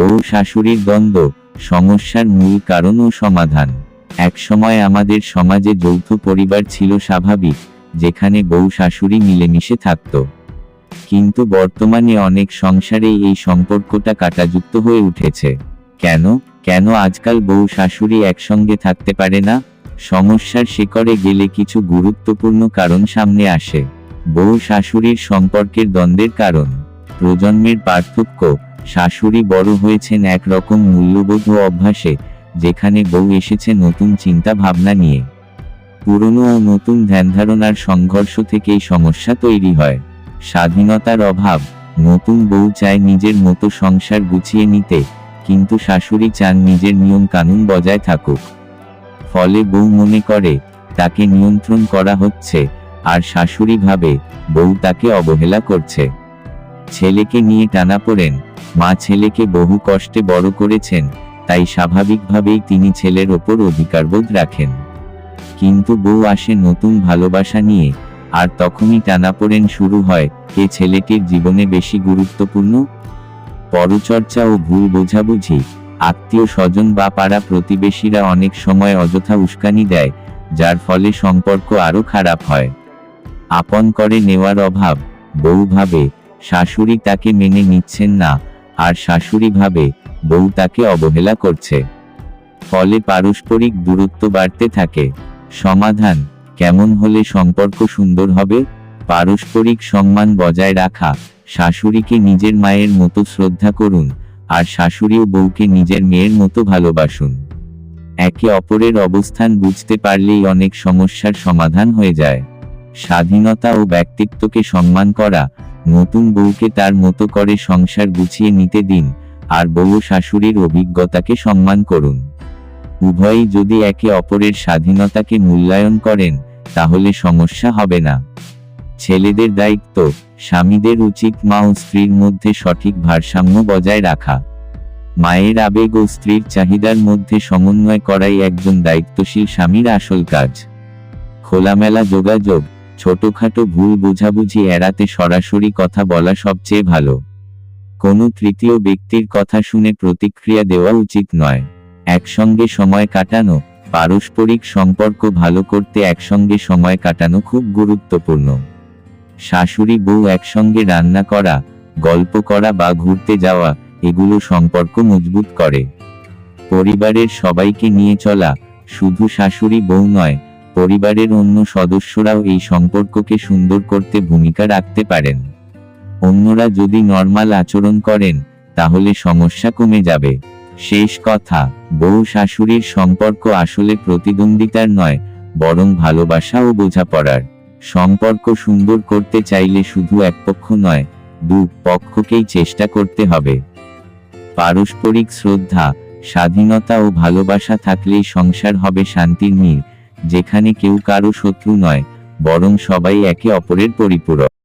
বউ শাশুড়ির দ্বন্দ্ব, সমস্যার মূল কারণ ও সমাধান। একসময় আমাদের সমাজে যৌথ পরিবার ছিল স্বাভাবিক, যেখানে বউ শাশুড়ি মিলেমিশে থাকত। কিন্তু বর্তমানে অনেক সংসারেই এই সম্পর্কটা কাটাযুক্ত হয়ে উঠেছে। কেন? কেন আজকাল বউ শাশুড়ি একসঙ্গে থাকতে পারে না? সমস্যার শিকড়ে গেলে কিছু গুরুত্বপূর্ণ কারণ সামনে আসে। বউ শাশুড়ির সম্পর্কের দ্বন্দ্বের কারণ, প্রজন্মের পার্থক্য শাশুড়ি বড় হয়েছেন একরকম মূল্যবোধ ও অভ্যাসে, যেখানে বউ এসেছে নতুন চিন্তা ভাবনা নিয়ে। পুরনো ও নতুন ধ্যানধারণার সংঘর্ষ থেকেই সমস্যা তৈরি হয়। স্বাধীনতার অভাব, নতুন বউ চায় নিজের মতো সংসার গুছিয়ে নিতে, কিন্তু শাশুড়ি চান নিজের নিয়ম কানুন বজায় থাকুক। ফলে বউ মনে করে, তাকে নিয়ন্ত্রণ করা হচ্ছে, আর শাশুড়ি ভাবে, বউ তাকে অবহেলা করছে। ছেলেকে নিয়ে টানাপোড়েন মা ছেলেকে বহু কষ্টে বড় করেছেন, তাই স্বাভাবিকভাবেই তিনি ছেলের ওপর অধিকারবোধ রাখেন। কিন্তু বউ আসে নতুন ভালোবাসা নিয়ে, আর তখনই টানাপোড়েন শুরু হয় কে ছেলেটির জীবনে বেশি গুরুত্বপূর্ণ? পরচর্চা ও ভুল বোঝাবুঝি, আত্মীয় স্বজন বা পাড়া প্রতিবেশীরা অনেক সময় অযথা উস্কানি দেয়, যার ফলে সম্পর্ক আরও খারাপ হয়। আপন করে নেওয়ার অভাব, বউ ভাবে, শাশুড়ি তাকে মেনে নিচ্ছেন না আর শাশুড়ি ভাবে, বউ তাকে অবহেলা করছে। ফলে পারস্পরিক দূরত্ব বাড়তে থাকে। সমাধান, কেমন হলে সম্পর্ক সুন্দর হবে? পারস্পরিক সম্মান বজায় রাখা, শাশুড়িকে নিজের মায়ের মতো শ্রদ্ধা করুন, আর শাশুড়িও বউকে নিজের মেয়ের মতো ভালোবাসুন। একে অপরের অবস্থান বুঝতে পারলেই অনেক সমস্যার সমাধান হয়ে যায়। স্বাধীনতা ও ব্যক্তিত্বকে সম্মান করা নতুন বউকে তার মতো করে সংসার গুছিয়ে নিতে দিন, আর বউ শাশুড়ির অভিজ্ঞতাকে সম্মান করুন। উভয়ই যদি একে অপরের স্বাধীনতাকে মূল্যায়ন করেন, তাহলে সমস্যা হবে না। ছেলেদের দায়িত্ব, স্বামীদের উচিত মা ও স্ত্রীর মধ্যে সঠিক ভারসাম্য বজায় রাখা। মায়ের আবেগ ও স্ত্রীর চাহিদার মধ্যে সমন্বয় করাই একজন দায়িত্বশীল স্বামীর আসল কাজ। খোলামেলা যোগাযোগ ছোটখাটো ভুল বোঝাবুঝি এড়াতে সরাসরি কথা বলা সবচেয়ে ভালো। কোনো তৃতীয় ব্যক্তির কথা শুনে প্রতিক্রিয়া দেওয়া উচিত নয়। একসঙ্গে সময় কাটানো, পারস্পরিক সম্পর্ক ভালো করতে একসঙ্গে সময় কাটানো খুব গুরুত্বপূর্ণ। শাশুড়ি বউ একসঙ্গে রান্না করা, গল্প করা বা ঘুরতে যাওয়া, এগুলো সম্পর্ক মজবুত করে। পরিবারের সবাইকে নিয়ে চলা, শুধু শাশুড়ি বউ নয় পরিবারের অন্য সদস্যরাও এই সম্পর্ককে সুন্দর করতে ভূমিকা রাখতে পারেন। অন্যরা যদি নর্মাল আচরণ করেন, তাহলে সমস্যা কমে যাবে। শেষ কথা, বউ শাশুড়ির সম্পর্ক আসলে প্রতিদ্বন্দ্বিতার নয়, বরং ভালোবাসা ও বোঝাপড়ার। সম্পর্ক সুন্দর করতে চাইলে শুধু এক পক্ষ নয়, দু পক্ষকেই চেষ্টা করতে হবে। পারস্পরিক শ্রদ্ধা, স্বাধীনতা ও ভালোবাসা থাকলেই সংসার হবে শান্তির নীড় যেখানে কেউ কারও শত্রু নয় বরং সবাই একে অপরের পরিপূরক।